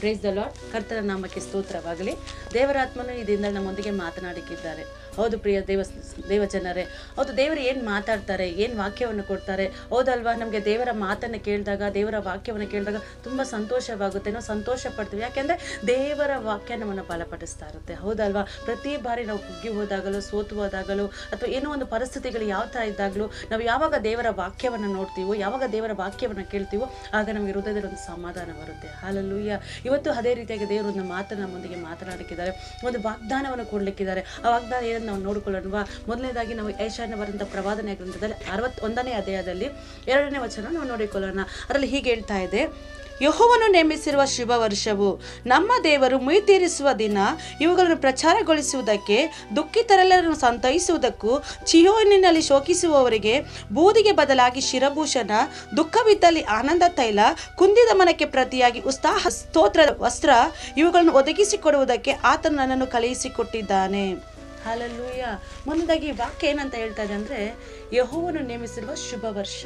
Praise the lord ಕರ್ತನ ನಾಮಕ್ಕೆ ಸ್ತೋತ್ರವಾಗಲಿ. ದೇವರಾತ್ಮನು ಇದರಿಂದ ನಮ್ಮೊಂದಿಗೆ ಮಾತನಾಡಿಕ್ಕಿದ್ದಾರೆ. ಹೌದು ಪ್ರಿಯ ದೇವ ದೇವಜನರೇ, ಹೌದು ದೇವರು ಏನು ಮಾತಾಡ್ತಾರೆ, ಏನು ವಾಕ್ಯವನ್ನು ಕೊಡ್ತಾರೆ, ಹೌದಲ್ವಾ? ನಮಗೆ ದೇವರ ಮಾತನ್ನು ಕೇಳಿದಾಗ, ದೇವರ ವಾಕ್ಯವನ್ನು ಕೇಳಿದಾಗ ತುಂಬ ಸಂತೋಷವಾಗುತ್ತೆ, ನಾವು ಸಂತೋಷ ಪಡ್ತೀವಿ ಯಾಕೆಂದರೆ ದೇವರ ವಾಕ್ಯ ನಮ್ಮನ್ನು ಬಲಪಡಿಸ್ತಾ ಇರುತ್ತೆ. ಹೌದಲ್ವಾ? ಪ್ರತಿ ಬಾರಿ ನಾವು ಕುಗ್ಗಿ ಹೋದಾಗಲೂ, ಸೋತು ಹೋದಾಗಲೂ, ಅಥವಾ ಏನೋ ಒಂದು ಪರಿಸ್ಥಿತಿಗಳು ಯಾವ ಥರ ಇದ್ದಾಗಲೂ, ನಾವು ಯಾವಾಗ ದೇವರ ವಾಕ್ಯವನ್ನು ನೋಡ್ತೀವೋ, ಯಾವಾಗ ದೇವರ ವಾಕ್ಯವನ್ನು ಕೇಳ್ತೀವೋ, ಆಗ ನಮಗೆ ಹೃದಯದಲ್ಲಿ ಒಂದು ಸಮಾಧಾನ ಬರುತ್ತೆ. ಹಾಲಲ್ಲೂಯ್ಯ ಇವತ್ತು ಅದೇ ರೀತಿಯಾಗಿ ದೇವರು ಒಂದು ಮಾತನ್ನು ನಮ್ಮೊಂದಿಗೆ ಮಾತನಾಡಲಿಕ್ಕಿದ್ದಾರೆ. ಒಂದು ವಾಗ್ದಾನವನ್ನು ಕೊಡಲಿಕ್ಕಿದ್ದಾರೆ. ಆ ವಾಗ್ದಾನ ಏನನ್ನು ನಾವು ನೋಡಿಕೊಳ್ಳೋಣವಾ? ಮೊದಲನೇದಾಗಿ ನಾವು ಐಶಾನ್ಯ ಬರೆದಂಥ ಪ್ರವಾದನೆ ಗ್ರಂಥದಲ್ಲಿ ಅರವತ್ತೊಂದನೇ ಅಧ್ಯಾಯದಲ್ಲಿ ಎರಡನೇ ವಚನ ನಾವು ನೋಡಿಕೊಳ್ಳೋಣ. ಅದರಲ್ಲಿ ಹೀಗೆ ಹೇಳ್ತಾ ಇದೆ, ಯಹೋವನು ನೇಮಿಸಿರುವ ಶುಭ ವರ್ಷವು ನಮ್ಮ ದೇವರು ಮುಯಿ ತೀರಿಸುವ ದಿನ, ಇವುಗಳನ್ನು ಪ್ರಚಾರಗೊಳಿಸುವುದಕ್ಕೆ, ದುಃಖಿತರೆಲ್ಲರನ್ನು ಸಂತೈಸುವುದಕ್ಕೂ, ಚಿಯೋನಿನಲ್ಲಿ ಶೋಕಿಸುವವರಿಗೆ ಬೂದಿಗೆ ಬದಲಾಗಿ ಶಿರಭೂಷಣ, ದುಃಖವಿದ್ದಲ್ಲಿ ಆನಂದ ತೈಲ, ಕುಂದಿದ ಮನಕ್ಕೆ ಪ್ರತಿಯಾಗಿ ಉತ್ಸಾಹ, ಸ್ತೋತ್ರ, ವಸ್ತ್ರ ಇವುಗಳನ್ನು ಒದಗಿಸಿಕೊಡುವುದಕ್ಕೆ ಆತನು ನನ್ನನ್ನು ಕಳುಹಿಸಿಕೊಟ್ಟಿದ್ದಾನೆ. ಹಾಲಲ್ಲೂಯ ಮುಂದಾಗಿ ವಾಕ್ಯ ಏನಂತ ಹೇಳ್ತಾ ಇದೆ ಅಂದರೆ ಯಹೋವನ್ನು ನೇಮಿಸಿರುವ ಶುಭ ವರ್ಷ.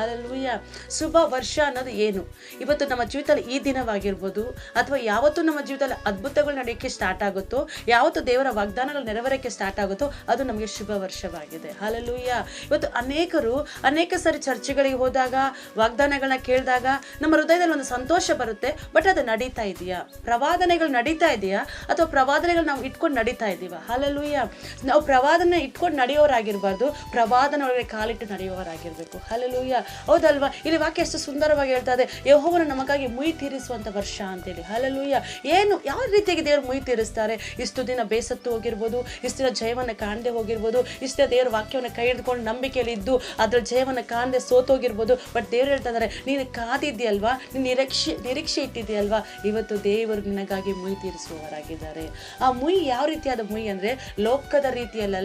ಅಲ್ಲೂಯ್ಯ ಶುಭ ವರ್ಷ ಅನ್ನೋದು ಏನು? ಇವತ್ತು ನಮ್ಮ ಜೀವಿತದಲ್ಲಿ ಈ ದಿನವಾಗಿರ್ಬೋದು, ಅಥವಾ ಯಾವತ್ತು ನಮ್ಮ ಜೀವಿತದಲ್ಲಿ ಅದ್ಭುತಗಳು ನಡೆಯೋಕ್ಕೆ ಸ್ಟಾರ್ಟ್ ಆಗುತ್ತೋ, ಯಾವತ್ತು ದೇವರ ವಾಗ್ದಾನಗಳು ನೆರವೇರಕ್ಕೆ ಸ್ಟಾರ್ಟ್ ಆಗುತ್ತೋ, ಅದು ನಮಗೆ ಶುಭ ವರ್ಷವಾಗಿದೆ. ಅಲ್ಲೂಯ್ಯ ಇವತ್ತು ಅನೇಕರು, ಅನೇಕ ಸಾರಿ ಚರ್ಚೆಗಳಿಗೆ ಹೋದಾಗ, ವಾಗ್ದಾನಗಳನ್ನ ಕೇಳಿದಾಗ, ನಮ್ಮ ಹೃದಯದಲ್ಲಿ ಒಂದು ಸಂತೋಷ ಬರುತ್ತೆ, ಬಟ್ ಅದು ನಡೀತಾ ಇದೆಯಾ? ಪ್ರವಾದನೆಗಳು ನಡೀತಾ ಇದೆಯಾ? ಅಥವಾ ಪ್ರವಾದನೆಗಳು ನಾವು ಇಟ್ಕೊಂಡು ನಡೀತಾ ಇದ್ದೀವ ಅಲ್ಲೂಯ್ಯ ನಾವು ಪ್ರವಾದನೆ ಇಟ್ಕೊಂಡು ನಡೆಯೋರಾಗಿರ್ಬಾರ್ದು. ಪ್ರವಾದನ ಒಳಗೆ ಕಾಲಿಟ್ಟು ನಡೆಯುವವರಾಗಿರ್ಬೇಕು ಹಲಲೂಯ್ಯ ಹೌದಲ್ವಾ? ಇಲ್ಲಿ ವಾಕ್ಯ ಎಷ್ಟು ಸುಂದರವಾಗಿ ಹೇಳ್ತಾ ಇದೆ. ಯಹೋವನ ನಮಗಾಗಿ ಮುಯಿ ತೀರಿಸುವಂತ ವರ್ಷ ಅಂತೇಳಿ. ಹಲಲೂಯ್ಯ ಏನು? ಯಾವ ರೀತಿಯಾಗಿ ದೇವರು ಮುಯಿ ತೀರಿಸ್ತಾರೆ? ಇಷ್ಟು ದಿನ ಬೇಸತ್ತು ಹೋಗಿರ್ಬೋದು, ಇಷ್ಟು ದಿನ ಜಯವನ್ನು ಕಾಣದೆ ಹೋಗಿರ್ಬೋದು, ಇಷ್ಟು ದೇವರ ವಾಕ್ಯವನ್ನು ಕೈ ಹಿಡ್ಕೊಂಡು ನಂಬಿಕೆಯಲ್ಲಿ ಇದ್ದು ಅದರ ಜಯವನ್ನು ಕಾಣದೆ ಸೋತೋಗಿರ್ಬೋದು ಬಟ್ ದೇವ್ರು ಹೇಳ್ತಾ ಇದ್ದಾರೆ ನೀನು ಕಾದಿದ್ಯಲ್ವಾ ನೀನು ನಿರೀಕ್ಷೆ ನಿರೀಕ್ಷೆ ಇಟ್ಟಿದ್ಯಲ್ವಾ ಇವತ್ತು ದೇವರು ನಿನಗಾಗಿ ಮುಯಿ ತೀರಿಸುವವರಾಗಿದ್ದಾರೆ. ಆ ಮುಯಿ ಯಾವ ರೀತಿಯಾದ ಮುಯಿ ಅಂದರೆ ಲೋಕದ ರೀತಿಯಲ್ಲ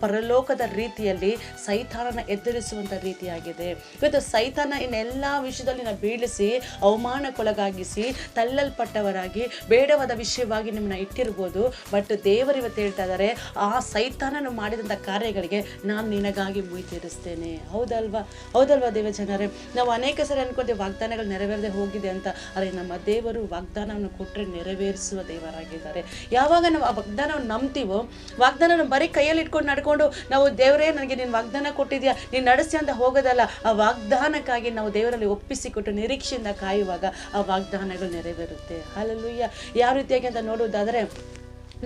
ಪರಲೋಕದ ರೀತಿಯಲ್ಲಿ ಸೈತಾನನ ಎದುರಿಸುವಂಥ ರೀತಿಯಾಗಿದೆ. ಇವತ್ತು ಸೈತಾನ ಇನ್ನೆಲ್ಲ ವಿಷಯದಲ್ಲಿ ನಾವು ಬೀಳಿಸಿ, ಅವಮಾನಕ್ಕೊಳಗಾಗಿಸಿ, ತಳ್ಳಲ್ಪಟ್ಟವರಾಗಿ, ಬೇಡವಾದ ವಿಷಯವಾಗಿ ನಿಮ್ಮನ್ನ ಇಟ್ಟಿರ್ಬೋದು. ಬಟ್ ದೇವರು ಇವತ್ತು ಹೇಳ್ತಾ ಇದ್ದಾರೆ ಆ ಸೈತಾನನು ಮಾಡಿದಂಥ ಕಾರ್ಯಗಳಿಗೆ ನಾನು ನಿನಗಾಗಿ ಮುಯಿ ತೀರಿಸ್ತೇನೆ. ಹೌದಲ್ವಾ? ಹೌದಲ್ವಾ ದೇವ ಜನರೇ ನಾವು ಅನೇಕ ಸರಿ ಅನ್ಕೊಂಡೆ ವಾಗ್ದಾನಗಳು ನೆರವೇರದೆ ಹೋಗಿದೆ ಅಂತ. ಆದರೆ ನಮ್ಮ ದೇವರು ವಾಗ್ದಾನವನ್ನು ಕೊಟ್ಟರೆ ನೆರವೇರಿಸುವ ದೇವರಾಗಿದ್ದಾರೆ. ಯಾವಾಗ ನಾವು ಆ ವಾಗ್ದಾನವನ್ನು ನಂಬ್ತೀವೋ ವಾಗ್ದಾನ ಬರೀ ಕೈಯಲ್ಲಿ ಇಟ್ಕೊಂಡು ನಡ್ಕೊಂಡು ನಾವು, ದೇವರೇ, ನನಗೆ ನೀನು ವಾಗ್ದಾನ ಕೊಟ್ಟಿದ್ಯಾ? ನೀನು ನಡೆಸಿ ಅಂತ ಹೋಗೋದಲ್ಲ. ಆ ವಾಗ್ದಾನಕ್ಕಾಗಿ ನಾವು ದೇವರಲ್ಲಿ ಒಪ್ಪಿಸಿಕೊಟ್ಟು ನಿರೀಕ್ಷೆಯಿಂದ ಕಾಯುವಾಗ ಆ ವಾಗ್ದಾನಗಳು ನೆರವೇರುತ್ತೆ. ಅಲ್ಲಲ್ಲೂಯ್ಯ ಯಾವ ರೀತಿಯಾಗಿ ಅಂತ ನೋಡುವುದಾದರೆ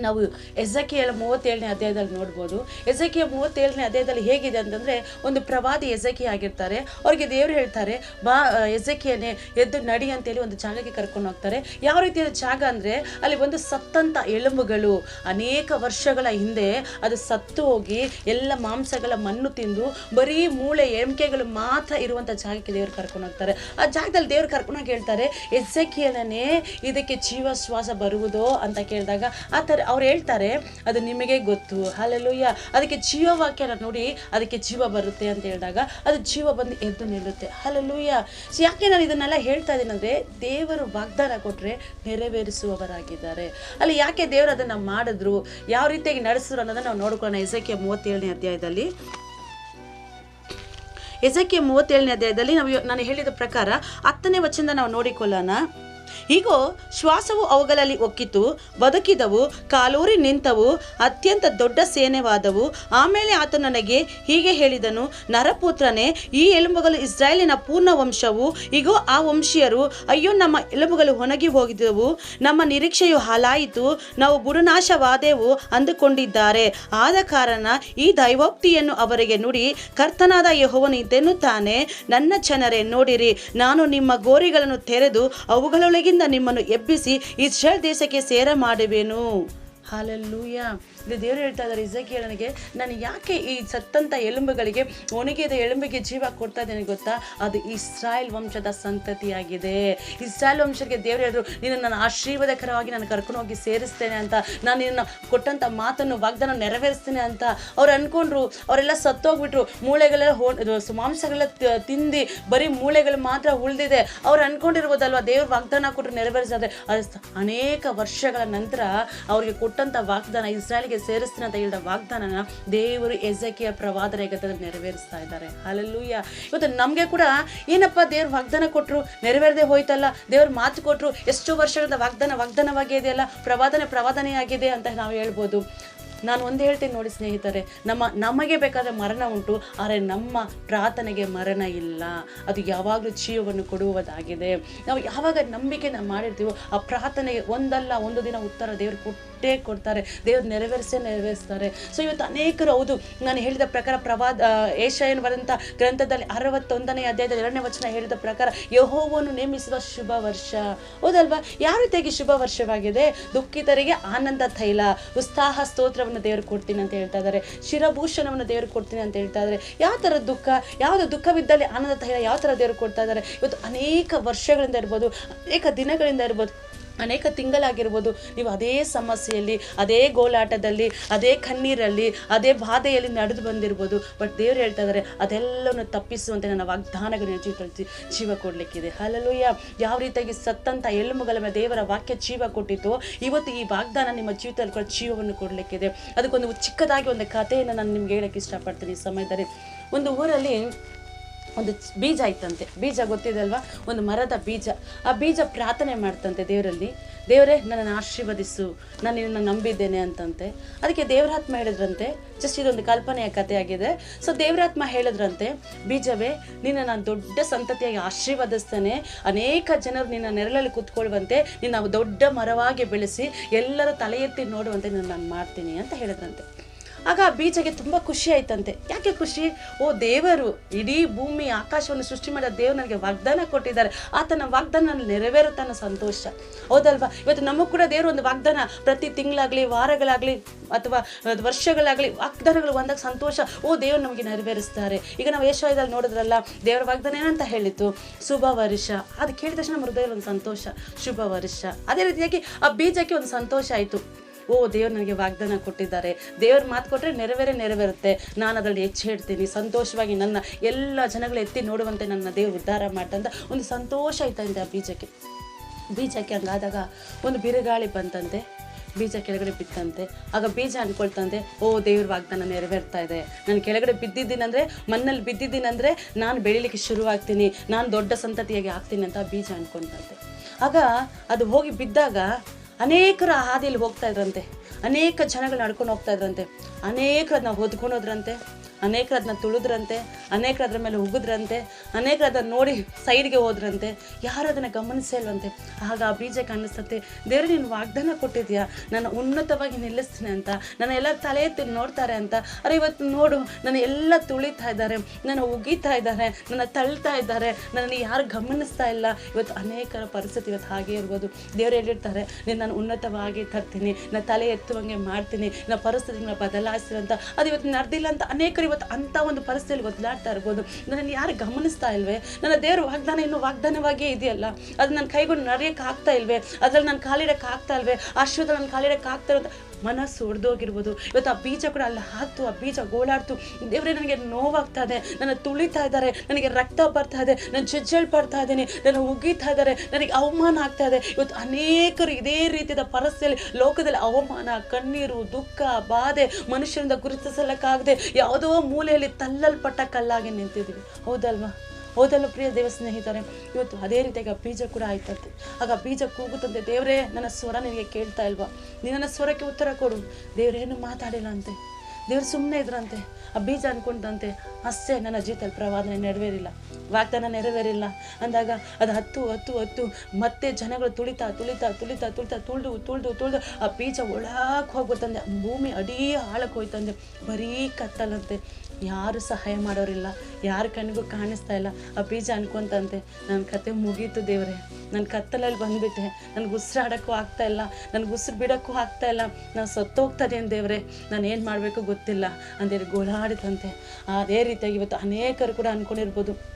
ನಾವು ಎಜಕಿಯಲ್ ಮೂವತ್ತೇಳನೇ ಅಧ್ಯಾಯದಲ್ಲಿ ನೋಡ್ಬೋದು. ಎಸಕಿಯ ಮೂವತ್ತೇಳನೇ ಅಧ್ಯಾಯದಲ್ಲಿ ಹೇಗಿದೆ ಅಂತಂದರೆ ಒಂದು ಪ್ರವಾದಿ ಎಸಕಿ ಆಗಿರ್ತಾರೆ. ಅವ್ರಿಗೆ ದೇವರು ಹೇಳ್ತಾರೆ, ಬಾ ಎಸಕಿಯನ್ನೇ ಎದ್ದು ನಡಿ ಅಂತೇಳಿ ಒಂದು ಜಾಗಕ್ಕೆ ಕರ್ಕೊಂಡು ಹೋಗ್ತಾರೆ. ಯಾವ ರೀತಿಯ ಜಾಗ ಅಂದರೆ ಅಲ್ಲಿ ಒಂದು ಸತ್ತಂಥ ಎಳುಂಬುಗಳು ಅನೇಕ ವರ್ಷಗಳ ಹಿಂದೆ ಅದು ಸತ್ತು ಹೋಗಿ ಎಲ್ಲ ಮಾಂಸಗಳ ಮಣ್ಣು ತಿಂದು ಬರೀ ಮೂಳೆ ಎಮ್ಕೆಗಳು ಮಾತ್ರ ಇರುವಂಥ ಜಾಗಕ್ಕೆ ದೇವರು ಕರ್ಕೊಂಡು ಹೋಗ್ತಾರೆ. ಆ ಜಾಗದಲ್ಲಿ ದೇವ್ರು ಕರ್ಕೊಂಡೋಗಿ ಹೇಳ್ತಾರೆ ಎಸಕಿಯನೇ ಇದಕ್ಕೆ ಜೀವ ಶ್ವಾಸ ಬರುವುದೋ ಅಂತ ಕೇಳಿದಾಗ ಆ ಥರ ಅವ್ರು ಹೇಳ್ತಾರೆ, ಅದು ನಿಮಗೆ ಗೊತ್ತು. ಅಲ್ಲೆಲ್ಲೂಯ್ಯ ಅದಕ್ಕೆ ಜೀವವಾಕ್ಯನ ನೋಡಿ, ಅದಕ್ಕೆ ಜೀವ ಬರುತ್ತೆ ಅಂತ ಹೇಳಿದಾಗ ಅದು ಜೀವ ಬಂದು ಎದ್ದು ನಿಲ್ಲುತ್ತೆ. ಅಲ್ಲೆಲ್ಲೂಯ್ಯ ಯಾಕೆ ನಾನು ಇದನ್ನೆಲ್ಲ ಹೇಳ್ತಾ ಇದ್ದೀನಿ ಅಂದರೆ, ದೇವರು ವಾಗ್ದಾನ ಕೊಟ್ಟರೆ ನೆರವೇರಿಸುವವರಾಗಿದ್ದಾರೆ. ಅಲ್ಲಿ ಯಾಕೆ ದೇವರು ಅದನ್ನು ಮಾಡಿದ್ರು, ಯಾವ ರೀತಿಯಾಗಿ ನಡೆಸಿದ್ರು ಅನ್ನೋದನ್ನ ನಾವು ನೋಡ್ಕೊಳ್ಳೋಣ. ಎಸಕ್ಕೆ ಮೂವತ್ತೇಳನೇ ಅಧ್ಯಾಯದಲ್ಲಿ. ಎಸಕ್ಕೆ ಮೂವತ್ತೇಳನೇ ಅಧ್ಯಾಯದಲ್ಲಿ ನಾವು ನಾನು ಹೇಳಿದ ಪ್ರಕಾರ ಹತ್ತನೇ ವಚನದ ನಾವು ನೋಡಿಕೊಳ್ಳೋಣ. ಹೀಗೋ ಶ್ವಾಸವು ಅವುಗಳಲ್ಲಿ ಒಕ್ಕಿತು, ಬದುಕಿದವು, ಕಾಲೂರಿ ನಿಂತವು, ಅತ್ಯಂತ ದೊಡ್ಡ ಸೇನೆವಾದವು. ಆಮೇಲೆ ಆತ ನನಗೆ ಹೀಗೆ ಹೇಳಿದನು, ನರಪುತ್ರನೇ, ಈ ಎಲುಬುಗಳು ಇಸ್ರಾಯೇಲಿನ ಪೂರ್ಣ ವಂಶವು ಈಗೋ ಆ ವಂಶೀಯರು, ಅಯ್ಯೋ, ನಮ್ಮ ಎಲುಬುಗಳು ಒಣಗಿ ಹೋಗಿದವು. ನಮ್ಮ ನಿರೀಕ್ಷೆಯು ಹಾಲಾಯಿತು ನಾವು ಬುಡನಾಶವಾದೆವು ಅಂದುಕೊಂಡಿದ್ದಾರೆ. ಆದ ಕಾರಣ ಈ ದೈವೋಕ್ತಿಯನ್ನು ಅವರಿಗೆ ನುಡಿ, ಕರ್ತನಾದ ಯೆಹೋವನು ತಾನೆ ನನ್ನ ಜನರೇ, ನೋಡಿರಿ, ನಾನು ನಿಮ್ಮ ಗೋರಿಗಳನ್ನು ತೆರೆದು ಅವುಗಳೊಳಗಿಂದ ನಿಮ್ಮನ್ನು ಎಬ್ಬಿಸಿ ಇಸ್ರೇಲ್ ದೇಶಕ್ಕೆ ಸೇರ ಮಾಡುವೆನು ಹಾಲಲ್ಲೂಯ. ಇದು ದೇವರು ಹೇಳ್ತಾ ಇದ್ದಾರೆ ನನಗೆ ನಾನು ಯಾಕೆ ಈ ಸತ್ತಂತ ಎಲುಂಬುಗಳಿಗೆ ಒಣಗಿದ ಎಲುಂಬಿಗೆ ಜೀವ ಕೊಡ್ತಾ ಇದ್ದೇನೆ ಗೊತ್ತಾ? ಅದು ಇಸ್ರಾಯೇಲ್ ವಂಶದ ಸಂತತಿಯಾಗಿದೆ. ಇಸ್ರಾಯೇಲ್ ವಂಶಕ್ಕೆ ದೇವರು ಹೇಳಿದ್ರು, ನೀನು ನನ್ನ ಆಶೀರ್ವಾದಕರವಾಗಿ ನಾನು ಕರ್ಕೊಂಡು ಹೋಗಿ ಸೇರಿಸ್ತೇನೆ ಅಂತ, ನಾನು ನಿನ್ನ ಕೊಟ್ಟಂಥ ಮಾತನ್ನು, ವಾಗ್ದಾನ ನೆರವೇರಿಸ್ತೇನೆ ಅಂತ ಅವ್ರು ಅನ್ಕೊಂಡ್ರು. ಅವರೆಲ್ಲ ಸತ್ತೋಗ್ಬಿಟ್ರು. ಮೂಳೆಗಳೆಲ್ಲ ಹೋ ಮಾಂಸಗಳೆಲ್ಲ ತಿಂದು ಬರೀ ಮೂಳೆಗಳು ಮಾತ್ರ ಉಳಿದಿದೆ. ಅವ್ರು ಅನ್ಕೊಂಡಿರ್ಬೋದಲ್ವಾ, ದೇವ್ರ ವಾಗ್ದಾನ ಕೊಟ್ಟರು ನೆರವೇರಿಸಿದ್ರೆ ಅನೇಕ ವರ್ಷಗಳ ನಂತರ ಅವ್ರಿಗೆ ಕೊಟ್ಟಂಥ ವಾಗ್ದಾನ ಇಸ್ರಾಯಲ್ಗೆ ನಿನಗೆ ಸೇರಿಸ್ತೀನಿ ಅಂತ ಹೇಳಿದ ವಾಗ್ದಾನನ ದೇವರು ಎಜಕಿಯ ಪ್ರವಾದ ಗತದಲ್ಲಿ ನೆರವೇರಿಸ್ತಾ ಇದ್ದಾರೆ. ಅಲ್ಲೂಯ್ಯ ಇವತ್ತು ನಮಗೆ ಕೂಡ ಏನಪ್ಪ ದೇವ್ರ ವಾಗ್ದಾನ ಕೊಟ್ಟರು ನೆರವೇರದೆ ಹೋಯ್ತಲ್ಲ. ದೇವ್ರ ಮಾತು ಕೊಟ್ಟರು ಎಷ್ಟು ವರ್ಷಗಳಿಂದ ವಾಗ್ದಾನ ವಾಗ್ದಾನವಾಗಿ ಇದೆಯಲ್ಲ? ಪ್ರವಾದನೆ ಪ್ರವಾದನೆಯಾಗಿದೆ ಅಂತ ನಾವು ಹೇಳ್ಬೋದು. ನಾನು ಒಂದು ಹೇಳ್ತೀನಿ ನೋಡಿ ಸ್ನೇಹಿತರೆ, ನಮ್ಮ, ನಮಗೆ ಬೇಕಾದ ಮರಣ ಉಂಟು, ಆದರೆ ನಮ್ಮ ಪ್ರಾರ್ಥನೆಗೆ ಮರಣ ಇಲ್ಲ. ಅದು ಯಾವಾಗಲೂ ಜೀವವನ್ನು ಕೊಡುವುದಾಗಿದೆ. ನಾವು ಯಾವಾಗ ನಂಬಿಕೆನ ಮಾಡಿರ್ತೀವೋ, ಆ ಪ್ರಾರ್ಥನೆಗೆ ಒಂದಲ್ಲ, ಒಂದು ದಿನ ಉತ್ತರ ದೇವರು ಕೊಟ್ಟೇ ಕೊಡ್ತಾರೆ. ದೇವ್ರು ನೆರವೇರಿಸೇ ನೆರವೇರಿಸ್ತಾರೆ. ಸೊ ಇವತ್ತು ಅನೇಕರು ಹೌದು, ನಾನು ಹೇಳಿದ ಪ್ರಕಾರ ಪ್ರವಾದ ಏಷ್ಯನ್ ಬರೆದಂಥ ಗ್ರಂಥದಲ್ಲಿ ಅರವತ್ತೊಂದನೇ ಅಧ್ಯಾಯದ ಎರಡನೇ ವಚನ ಹೇಳಿದ ಪ್ರಕಾರ ಯಹೋವನ್ನು ನೇಮಿಸಿದ ಶುಭ ವರ್ಷ. ಹೌದಲ್ವಾ? ಯಾವ ರೀತಿಯಾಗಿ ಶುಭ ವರ್ಷವಾಗಿದೆ? ದುಃಖಿತರಿಗೆ ಆನಂದ ತೈಲ, ಉತ್ಸಾಹ ಸ್ತೋತ್ರವನ್ನು ದೇವರು ಕೊಡ್ತೀನಿ ಅಂತ ಹೇಳ್ತಾ ಇದ್ದಾರೆ. ಶಿರಭೂಷಣವನ್ನು ದೇವರು ಕೊಡ್ತೀನಿ ಅಂತ ಹೇಳ್ತಾ ಇದ್ದಾರೆ. ಯಾವ ಥರ ದುಃಖ, ಯಾವುದು ದುಃಖವಿದ್ದಲ್ಲಿ ಆನಂದ ತೈಲ ಯಾವ ಥರ ದೇವರು ಕೊಡ್ತಾ ಇದ್ದಾರೆ? ಇವತ್ತು ಅನೇಕ ವರ್ಷಗಳಿಂದ ಇರ್ಬೋದು, ಅನೇಕ ದಿನಗಳಿಂದ ಇರ್ಬೋದು ಅನೇಕ ತಿಂಗಳಾಗಿರ್ಬೋದು. ನೀವು ಅದೇ ಸಮಸ್ಯೆಯಲ್ಲಿ, ಅದೇ ಗೋಲಾಟದಲ್ಲಿ, ಅದೇ ಕಣ್ಣೀರಲ್ಲಿ, ಅದೇ ಬಾಧೆಯಲ್ಲಿ ನಡೆದು ಬಂದಿರ್ಬೋದು. ಬಟ್ ದೇವ್ರು ಹೇಳ್ತಾ ಇದ್ದಾರೆ ಅದೆಲ್ಲವನ್ನು ತಪ್ಪಿಸುವಂತೆ ನನ್ನ ವಾಗ್ದಾನಗಳು ಜೀವ ಜೀವ ಕೊಡಲಿಕ್ಕಿದೆ. ಅಲ್ಲೂಯ್ಯ ಯಾವ ರೀತಿಯಾಗಿ ಸತ್ತಂಥ ಎಲುಬುಗಳ ಮೇಲೆ ದೇವರ ವಾಕ್ಯ ಜೀವ ಕೊಟ್ಟಿತ್ತು, ಇವತ್ತು ಈ ವಾಗ್ದಾನ ನಿಮ್ಮ ಜೀವಿತದಲ್ಲಿ ಕೂಡ ಜೀವವನ್ನು ಕೊಡಲಿಕ್ಕಿದೆ. ಅದಕ್ಕೊಂದು ಚಿಕ್ಕದಾಗಿ ಒಂದು ಕಥೆಯನ್ನು ನಾನು ನಿಮ್ಗೆ ಹೇಳಕ್ಕೆ ಇಷ್ಟಪಡ್ತೀನಿ ಈ ಸಮಯದಲ್ಲಿ. ಒಂದು ಊರಲ್ಲಿ ಒಂದು ಬೀಜ ಇತ್ತಂತೆ ಬೀಜ ಗೊತ್ತಿದಲ್ವಾ? ಒಂದು ಮರದ ಬೀಜ. ಆ ಬೀಜ ಪ್ರಾರ್ಥನೆ ಮಾಡ್ತಂತೆ ದೇವರಲ್ಲಿ. ದೇವರೇ, ನನ್ನನ್ನು ಆಶೀರ್ವದಿಸು. ನಾನು ನಿನ್ನ ನಂಬಿದ್ದೇನೆ ಅಂತಂತೆ. ಅದಕ್ಕೆ ದೇವರಾತ್ಮ ಹೇಳಿದ್ರಂತೆ. ಜಸ್ಟ್ ಇದೊಂದು ಕಲ್ಪನೆಯ ಕಥೆ ಆಗಿದೆ ಸೊ ದೇವರಾತ್ಮ ಹೇಳಿದ್ರಂತೆ, ಬೀಜವೇ, ನಿನ್ನ ನಾನು ದೊಡ್ಡ ಸಂತತಿಯಾಗಿ ಆಶೀರ್ವದಿಸ್ತೇನೆ. ಅನೇಕ ಜನರು ನಿನ್ನ ನೆರಳಲ್ಲಿ ಕೂತ್ಕೊಳ್ಳುವಂತೆ ನಿನ್ನ ದೊಡ್ಡ ಮರವಾಗಿ ಬೆಳೆಸಿ ಎಲ್ಲರೂ ತಲೆ ಎತ್ತಿ ನೋಡುವಂತೆ ನಿನ್ನ ನಾನು ಮಾಡ್ತೀನಿ ಅಂತ ಹೇಳಿದ್ರಂತೆ. ಆಗ ಆ ಬೀಜಕ್ಕೆ ತುಂಬ ಖುಷಿ ಆಯ್ತಂತೆ. ಯಾಕೆ ಖುಷಿ? ಓ ದೇವರು, ಇಡೀ ಭೂಮಿ, ಆಕಾಶವನ್ನು ಸೃಷ್ಟಿ ಮಾಡಿದ ದೇವರು ನನಗೆ ವಾಗ್ದಾನ ಕೊಟ್ಟಿದ್ದಾರೆ. ಆತನ ವಾಗ್ದಾನ ನೆರವೇರುತ್ತಾನ ಸಂತೋಷ. ಹೌದಲ್ವಾ? ಇವತ್ತು ನಮಗೂ ಕೂಡ ದೇವರು ಒಂದು ವಾಗ್ದಾನ. ಪ್ರತಿ ತಿಂಗಳಾಗಲಿ, ವಾರಗಳಾಗಲಿ, ಅಥವಾ ವರ್ಷಗಳಾಗಲಿ, ವಾಗ್ದಾನಗಳು ಬಂದಾಗ ಸಂತೋಷ. ಓ ದೇವರು ನಮಗೆ ನೆರವೇರಿಸ್ತಾರೆ. ಈಗ ನಾವು ಯಶೋಯದಲ್ಲಿ ನೋಡಿದ್ರಲ್ಲ, ದೇವರ ವಾಗ್ದಾನ ಏನಂತ ಹೇಳಿತ್ತು ಶುಭ ವರ್ಷ. ಅದು ಕೇಳಿದ ತಕ್ಷಣ ಹೃದಯದಲ್ಲಿ ಒಂದು ಸಂತೋಷ. ಶುಭ ವರ್ಷ. ಅದೇ ರೀತಿಯಾಗಿ ಆ ಬೀಜಕ್ಕೆ ಒಂದು ಸಂತೋಷ ಆಯಿತು. ಓ, ದೇವ್ರು ನನಗೆ ವಾಗ್ದಾನ ಕೊಟ್ಟಿದ್ದಾರೆ. ದೇವ್ರ ಮಾತು ಕೊಟ್ಟರೆ ನೆರವೇರೆ ನೆರವೇರುತ್ತೆ. ನಾನು ಅದರಲ್ಲಿ ಹೆಚ್ಚು ಹೇಳ್ತೀನಿ. ಸಂತೋಷವಾಗಿ ನನ್ನ ಎಲ್ಲ ಜನಗಳು ಎತ್ತಿ ನೋಡುವಂತೆ ನನ್ನ ದೇವ್ರು ಉದ್ಧಾರ ಮಾಡ್ತಂತ ಒಂದು ಸಂತೋಷ ಆಯ್ತಂತೆ ಆ ಬೀಜಕ್ಕೆ. ಬೀಜಕ್ಕೆ ಹಂಗಾದಾಗ ಒಂದು ಬಿರುಗಾಳಿ ಬಂತಂತೆ. ಬೀಜ ಕೆಳಗಡೆ ಬಿತ್ತಂತೆ. ಆಗ ಬೀಜ ಅನ್ಕೊಳ್ತಂತೆ ಓ, ದೇವ್ರ ವಾಗ್ದಾನ ನೆರವೇರ್ತಾ ಇದೆ. ನಾನು ಕೆಳಗಡೆ ಬಿದ್ದಿದ್ದೀನಂದರೆ, ಮಣ್ಣಲ್ಲಿ ಬಿದ್ದಿದ್ದೀನಂದರೆ ನಾನು ಬೆಳಿಲಿಕ್ಕೆ ಶುರುವಾಗ್ತೀನಿ. ನಾನು ದೊಡ್ಡ ಸಂತತಿಯಾಗಿ ಆಗ್ತೀನಿ ಅಂತ ಬೀಜ ಅನ್ಕೊಂತಂತೆ ಆಗ ಅದು ಹೋಗಿ ಬಿದ್ದಾಗ ಅನೇಕರು ಹಾದಿಯಲ್ಲಿ ಹೋಗ್ತಾ ಇದ್ರಂತೆ. ಅನೇಕ ಜನಗಳು ನಡ್ಕೊಂಡು ಹೋಗ್ತಾ ಇದ್ರಂತೆ. ಅನೇಕರನ್ನ ಹೋದ್ರಂತೆ ಅನೇಕರು ಅದನ್ನ ತುಳಿದ್ರಂತೆ ಅನೇಕರು ಅದ್ರ ಮೇಲೆ ಉಗಿದ್ರಂತೆ ಅನೇಕರು ಅದನ್ನ ನೋಡಿ ಸೈಡ್ಗೆ ಹೋದ್ರಂತೆ, ಯಾರು ಅದನ್ನು ಗಮನಿಸಲ್ವಂತೆ ಆಗ ಆ ಬೀಜಕ್ಕೆ ಅನ್ನಿಸ್ತತೆ ದೇವ್ರೆ, ನೀನು ವಾಗ್ದಾನ ಕೊಟ್ಟಿದ್ಯಾ? ನಾನು ಉನ್ನತವಾಗಿ ನಿಲ್ಲಿಸ್ತೀನಿ ಅಂತ, ನನ್ನ ಎಲ್ಲ ತಲೆ ಎತ್ತಿ ನೋಡ್ತಾರೆ ಅಂತ. ಅರೆ, ಇವತ್ತು ನೋಡು ನಾನು ಎಲ್ಲ ತುಳಿತಾ ಇದ್ದಾರೆ, ನನ್ನ ಉಗಿತಾ ಇದ್ದಾರೆ, ನನ್ನ ತಳ್ತಾ ಇದ್ದಾರೆ, ನನ್ನನ್ನು ಯಾರು ಗಮನಿಸ್ತಾ ಇಲ್ಲ. ಇವತ್ತು ಅನೇಕರ ಪರಿಸ್ಥಿತಿ ಇವತ್ತು ಹಾಗೆ ಇರ್ಬೋದು. ದೇವ್ರು ಹೇಳಿರ್ತಾರೆ, ನೀನು ನಾನು ಉನ್ನತವಾಗಿ ತರ್ತೀನಿ ನಾನು ತಲೆ ಎತ್ತುವಂಗೆ ಮಾಡ್ತೀನಿ, ನನ್ನ ಪರಿಸ್ಥಿತಿನ ಬದಲಾಯಿಸ್ತೀನಿ ಅಂತ. ಅದು ಇವತ್ತು ನಡೆದಿಲ್ಲ ಅಂತ ಅನೇಕರು ಇವತ್ತು ಅಂಥ ಒಂದು ಪರಿಸ್ಥಿತಿಯಲ್ಲಿ ಒದ್ದಾಡ್ತಾ ಇರ್ಬೋದು. ನನ್ನನ್ನು ಯಾರು ಗಮನಿಸ್ತಾ ಇಲ್ವೇ? ನನ್ನ ದೇವ್ರ ವಾಗ್ದಾನ ಇನ್ನೂ ವಾಗ್ದಾನವಾಗಿಯೇ ಇದೆಯಲ್ಲ? ಅದು ನನ್ನ ಕೈಗೊಂಡು ನಡೆಯೋಕ್ಕಾಗ್ತಾ ಆಗ್ತಾ ಇಲ್ವೇ? ಅದ್ರಲ್ಲಿ ನಾನು ಕಾಲಿಡೋಕ್ಕಾಗ್ತಾ ಆಗ್ತಾ ಇಲ್ವೇ? ಆಶ್ರಯದಲ್ಲಿ ನಾನು ಕಾಲಿಡಕ್ಕೆ ಆಗ್ತಾ ಇರೋ ಮನಸ್ಸು ಒಡೆದೋಗಿರ್ಬೋದು. ಇವತ್ತು ಆ ಬೀಜ ಕೂಡ ಅಲ್ಲಿ ಹಾಕ್ತು, ಆ ಬೀಜ ಗೋಳಾಡ್ತು. ದೇವರೇ, ನನಗೆ ನೋವಾಗ್ತಾ ಇದೆ. ನನ್ನ ತುಳಿತಾ ಇದ್ದಾರೆ. ನನಗೆ ರಕ್ತ ಬರ್ತಾ ಇದೆ. ನಾನು ಜಜ್ಜಲ್ ಪಡ್ತಾ ಇದ್ದೀನಿ. ನನ್ನ ಉಗಿತಾ ಇದ್ದಾರೆ. ನನಗೆ ಅವಮಾನ ಆಗ್ತಾ ಇದೆ. ಇವತ್ತು ಅನೇಕರು ಇದೇ ರೀತಿಯ ಪರಿಸ್ಥಿತಿಯಲ್ಲಿ ಲೋಕದಲ್ಲಿ ಅವಮಾನ, ಕಣ್ಣೀರು, ದುಃಖ, ಬಾಧೆ ಮನುಷ್ಯರಿಂದ ಗುರುತಿಸಲಕ್ಕಾಗದೆ ಯಾವುದೋ ಮೂಲೆಯಲ್ಲಿ ತಲ್ಲಲ್ಪಟ್ಟ ಕಲ್ಲಾಗಿ ನಿಂತಿದ್ದೀವಿ. ಹೌದಲ್ವಾ? ಹೌದಲ್ಲ ಪ್ರಿಯ ದೇವ ಸ್ನೇಹಿತರೆ, ಇವತ್ತು ಅದೇ ರೀತಿಯಾಗಿ ಆ ಬೀಜ ಕೂಡ ಆಯ್ತಂತೆ. ಆಗ ಬೀಜ ಕೂಗುತ್ತಂತೆ. ದೇವರೇ, ನನ್ನ ಸ್ವರ ನಿನಗೆ ಕೇಳ್ತಾ ಇಲ್ವಾ? ನೀನು ನನ್ನ ಸ್ವರಕ್ಕೆ ಉತ್ತರ ಕೊಡು. ದೇವರೇನು ಮಾತಾಡಿಲ್ಲ ಅಂತೆ ದೇವ್ರು ಸುಮ್ಮನೆ ಇದ್ರಂತೆ. ಆ ಬೀಜ ಅನ್ಕೊಂಡಂತೆ ಅಷ್ಟೇ ನನ್ನ ಜೀತಲ್ಲಿ ಪ್ರವಾದನೆ ನೆರವೇರಿಲ್ಲ. ವಾಗ್ದಾನ ನೆರವೇರಿಲ್ಲ. ಅಂದಾಗ ಅದು ಹತ್ತು ಹತ್ತು ಹತ್ತು, ಮತ್ತೆ ಜನಗಳು ತುಳಿತಾ ತುಳಿತಾ ತುಳಿತಾ ತುಳಿತಾ, ತುಳಿದು ತುಳಿದು ತುಳಿದು ಆ ಬೀಜ ಒಳಕ್ಕೆ ಹೋಗ್ಬಿಡ್ತಂದೆ ಭೂಮಿ ಅಡೀ ಆಳಕ್ಕೆ ಹೋಯ್ತಂದೆ ಬರೀ ಕತ್ತಲಂತೆ. ಯಾರು ಸಹಾಯ ಮಾಡೋರಿಲ್ಲ, ಯಾರ ಕಣ್ಣಿಗೂ ಕಾಣಿಸ್ತಾ ಇಲ್ಲ. ಆ ಬೀಜ ಅನ್ಕೊಂತಂತೆ ನನ್ನ ಕತೆ ಮುಗೀತು ದೇವ್ರೆ. ನನ್ನ ಕತ್ತಲಲ್ಲಿ ಬಂದ್ಬಿಟ್ಟೆ. ನನಗೆ ಉಸಿರಾಡೋಕ್ಕೂ ಆಗ್ತಾ ಇಲ್ಲ. ನನಗೆ ಉಸಿರು ಬಿಡೋಕ್ಕೂ ಆಗ್ತಾ ಇಲ್ಲ. ನಾನು ಸತ್ತೋಗ್ತಾ ಇದ್ದೀನಿ ದೇವ್ರೆ? ನಾನು ಏನು ಮಾಡಬೇಕು ಗೊತ್ತಿಲ್ಲ. ಅಂತೇಳಿ ಗೋಳಾಡಿದಂತೆ ಅದೇ ರೀತಿಯಾಗಿ ಇವತ್ತು ಅನೇಕರು ಕೂಡ ಅನ್ಕೊಂಡಿರ್ಬೋದು.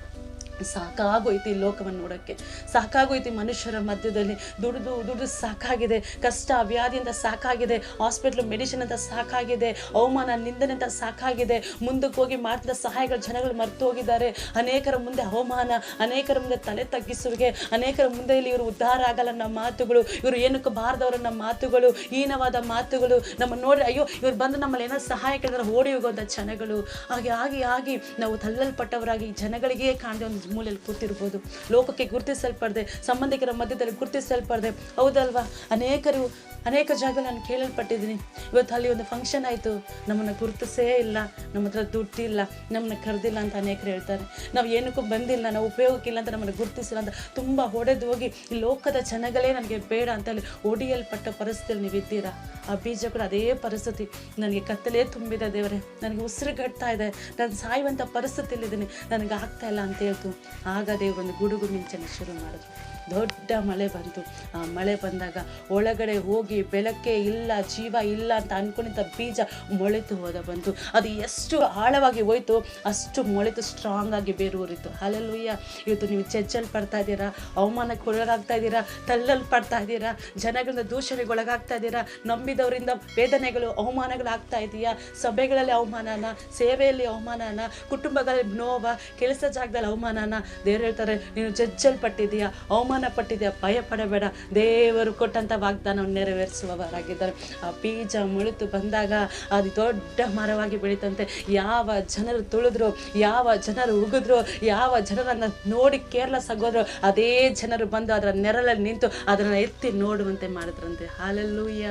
ಸಾಕಾಗೋಯ್ತು ಈ ಲೋಕವನ್ನು ನೋಡೋಕ್ಕೆ. ಸಾಕಾಗೋಯ್ತು ಮನುಷ್ಯರ ಮಧ್ಯದಲ್ಲಿ. ದುಡಿದು ದುಡಿದು ಸಾಕಾಗಿದೆ. ಕಷ್ಟ, ವ್ಯಾಧಿಯಿಂದ ಸಾಕಾಗಿದೆ. ಹಾಸ್ಪಿಟ್ಲು, ಮೆಡಿಸಿನ್ ಅಂತ ಸಾಕಾಗಿದೆ. ಅವಮಾನ, ನಿಂದನೆ ಅಂತ ಸಾಕಾಗಿದೆ. ಮುಂದಕ್ಕೆ ಹೋಗಿ ಮಾಡ್ತಿದ್ದ ಸಹಾಯಗಳು ಜನಗಳು ಮರೆತು ಹೋಗಿದ್ದಾರೆ. ಅನೇಕರ ಮುಂದೆ ಅವಮಾನ, ಅನೇಕರ ಮುಂದೆ ತಲೆ ತಗ್ಗಿಸುವಿಕೆ, ಅನೇಕರ ಮುಂದೆ ಇಲ್ಲಿ ಇವರು ಉದ್ಧಾರ ಆಗಲ್ಲ ನಮ್ಮ ಮಾತುಗಳು, ಇವರು ಏನಕ್ಕೆ ಬಾರದವರ ನಮ್ಮ ಮಾತುಗಳು, ಹೀನವಾದ ಮಾತುಗಳು. ನಮ್ಮ ನೋಡಿ ಅಯ್ಯೋ, ಇವ್ರು ಬಂದು ನಮ್ಮಲ್ಲಿ ಏನೋ ಸಹಾಯ ಕೇಳಿದ್ರೆ ಓಡಿ ಹೋಗೋದ ಜನಗಳು. ಹಾಗೆ ಆಗಿ ಆಗಿ ನಾವು ತಲ್ಲಲ್ಪಟ್ಟವರಾಗಿ ಜನಗಳಿಗೆ ಕಾಣದೆ ಒಂದು ಮೂಲೆಯಲ್ಲಿ ಕೂತಿರ್ಬೋದು. ಲೋಕಕ್ಕೆ ಗುರುತಿಸಲ್ಪಡದೆ, ಸಂಬಂಧಿಕರ ಮಧ್ಯದಲ್ಲಿ ಗುರುತಿಸಲ್ಪಡದೆ, ಹೌದಲ್ವಾ? ಅನೇಕರು, ಅನೇಕ ಜಾಗ ನಾನು ಕೇಳಲ್ಪಟ್ಟಿದ್ದೀನಿ. ಇವತ್ತು ಅಲ್ಲಿ ಒಂದು ಫಂಕ್ಷನ್ ಆಯಿತು. ನಮ್ಮನ್ನು ಗುರುತಿಸೇ ಇಲ್ಲ. ನಮ್ಮ ಹತ್ರ ದುಡ್ಡಿಲ್ಲ. ನಮ್ಮನ್ನ ಕರೆದಿಲ್ಲ ಅಂತ ಅನೇಕರು ಹೇಳ್ತಾರೆ. ನಾವು ಏನಕ್ಕೂ ಬಂದಿಲ್ಲ. ನಾವು ಉಪಯೋಗಕ್ಕಿಲ್ಲ ಅಂತ ನಮ್ಮನ್ನು ಗುರುತಿಸಿಲ್ಲ ಅಂತ ತುಂಬ ಹೊಡೆದು ಹೋಗಿ ಈ ಲೋಕದ ಜನಗಳೇ ನನಗೆ ಬೇಡ ಅಂತ ಹೇಳಿ ಒಡಿಯಲ್ಪಟ್ಟ ಪರಿಸ್ಥಿತಿಯಲ್ಲಿ ನೀವು ಇದ್ದೀರಾ? ಆ ಬೀಜ ಕೂಡ ಅದೇ ಪರಿಸ್ಥಿತಿ. ನನಗೆ ಕತ್ತಲೇ ತುಂಬಿದೆ ದೇವರೇ. ನನಗೆ ಉಸಿರುಗಟ್ತಾ ಇದೆ. ನಾನು ಸಾಯುವಂಥ ಪರಿಸ್ಥಿತಿಯಲ್ಲಿದ್ದೀನಿ. ನನಗೆ ಆಗ್ತಾ ಇಲ್ಲ ಅಂತ ಹೇಳ್ತು. ಆಗ ದೇವರು ಒಂದು ಗುಡುಗು ಮಿಂಚನ್ನು ಶುರು ಮಾಡಿದ್ರು ದೊಡ್ಡ ಮಳೆ ಬಂತು. ಆ ಮಳೆ ಬಂದಾಗ ಒಳಗಡೆ ಹೋಗಿ ಬೆಳಕೆ ಇಲ್ಲ, ಜೀವ ಇಲ್ಲ ಅಂತ ಅನ್ಕೊಂಡಿದ್ದ ಬೀಜ ಮೊಳೆತು ಹೋದ ಬಂತು. ಅದು ಎಷ್ಟು ಆಳವಾಗಿ ಹೋಯ್ತು, ಅಷ್ಟು ಮೊಳೆತು ಸ್ಟ್ರಾಂಗ್ ಆಗಿ ಬೇರೂರಿತು ಅಲ್ಲೆಲ್ಲೂಯ್ಯ ಇವತ್ತು ನೀವು ಚಜ್ಜಲ್ಲಿ ಪಡ್ತಾ ಇದ್ದೀರಾ? ಅವಮಾನಕ್ಕೆ ಒಳಗಾಗ್ತಾ ಇದ್ದೀರಾ? ತಲ್ಲಲ್ಲಿ ಪಡ್ತಾ ಇದ್ದೀರಾ? ಜನಗಳಿಂದ ದೂಷಣೆಗೆ ಒಳಗಾಗ್ತಾ ಇದ್ದೀರಾ? ನಂಬಿದವರಿಂದ ವೇದನೆಗಳು ಅವಮಾನಗಳು ಆಗ್ತಾ ಇದೆಯಾ? ಸಭೆಗಳಲ್ಲಿ ಅವಮಾನನ, ಸೇವೆಯಲ್ಲಿ ಅವಮಾನನ, ಕುಟುಂಬಗಳಲ್ಲಿ ನೋವ, ಕೆಲಸ ಜಾಗದಲ್ಲಿ ಅವಮಾನನ? ದೇವ್ರು ಹೇಳ್ತಾರೆ, ನೀನು ಜಜ್ಜಲ್ಪಟ್ಟಿದೀಯಾ ಅವಮಾನ ಪಟ್ಟಿದ್ಯಾ ಭಯ ಪಡಬೇಡ. ದೇವರು ಕೊಟ್ಟಂಥ ವಾಗ್ದಾನವನ್ನು ನೆರವೇರಿಸುವವರಾಗಿದ್ದಾರೆ. ಆ ಬೀಜ ಮುಳಿತು ಬಂದಾಗ ಅದು ದೊಡ್ಡ ಮರವಾಗಿ ಬೆಳೀತಂತೆ. ಯಾವ ಜನರು ತುಳಿದ್ರು, ಯಾವ ಜನರು ಉಗಿದ್ರು, ಯಾವ ಜನರನ್ನು ನೋಡಿ ಕೇರ್ಲೆಸ್ ಆಗೋದ್ರು, ಅದೇ ಜನರು ಬಂದು ಅದರ ನೆರಳಲ್ಲಿ ನಿಂತು ಅದನ್ನು ಎತ್ತಿ ನೋಡುವಂತೆ ಮಾಡಿದ್ರಂತೆ. ಹಾಲೆಲ್ಲೂಯ್ಯ.